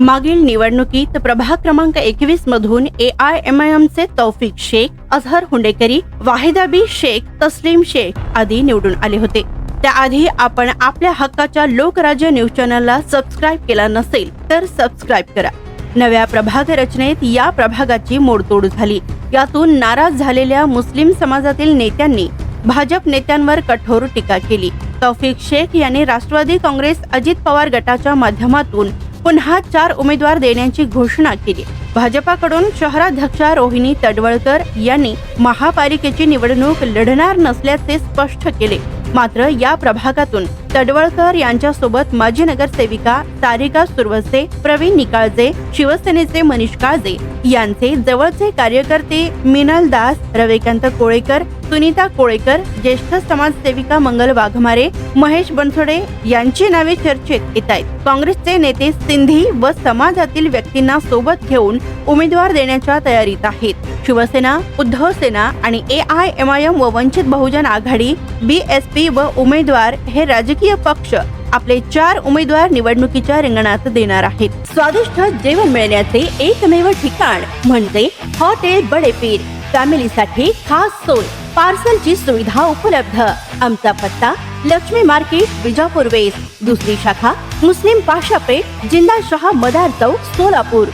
मागील निवडणुकीत प्रभाग क्रमांक एकवीस मधून A I M I M चे तौफिक शेख अझहर हुंडेकरी वाहिदा बी शेख तस्लीम शेख आदी निवडून आले होते. त्याआधी आपण आपल्या हक्काच्या लोकराज्य न्यूज चॅनलला सबस्क्राईब केला नसेल तर सबस्क्राईब करा. नव्या प्रभाग रचनेत या प्रभागाची मोडतोड झाली. यातून नाराज झालेल्या मुस्लिम समाजातील नेत्यांनी भाजप नेत्यांवर कठोर टीका केली. तौफिक शेख यांनी राष्ट्रवादी काँग्रेस अजित पवार गटाच्या माध्यमातून पुन्हा चार उमेदवार देण्याची घोषणा केली. भाजपाकडून शहराध्यक्षा रोहिणी तडवळकर यांनी महापालिकेची निवडणूक लढणार नसल्याचे स्पष्ट केले. मात्र या प्रभागातून तडवळकर यांच्यासोबत माजी नगरसेविका तारिका सुरवसे प्रवीण निकाळजे शिवसेनेचे मनीष काळजे यांचे जवळचे कार्यकर्ते मिनल दास रविकांत कोळेकर सुनीता कोळेकर ज्येष्ठ समाजसेविका मंगल वाघमारे महेश बनसोडे यांची नावे चर्चेत येत आहेत. काँग्रेसचे नेते सिंधी व समाजातील व्यक्तींना सोबत घेऊन उमेदवार देण्याच्या तयारीत आहेत. शिवसेना उद्धव सेना आणि A I M I M व वंचित बहुजन आघाडी बी एस पी व उमेदवार हे राजकीय पक्ष आपले चार उमेदवार निवडणुकीच्या रिंगणात देणार आहेत. स्वादिष्ट जेवण मिळण्याचे एकमेव ठिकाण म्हणजे हॉटेल बडेपीर. फॅमिलीसाठी खास सोय पार्सलची सुविधा उपलब्ध. आमचा पत्ता लक्ष्मी मार्केट विजापूर वेस्ट. दुसरी शाखा मुस्लिम पाशापेठ जिल्हा शहा मदार चौक सोलापूर.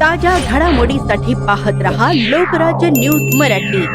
ताज्या घडामोडीसाठी पाहत रहा लोकराज्य न्यूज मराठी.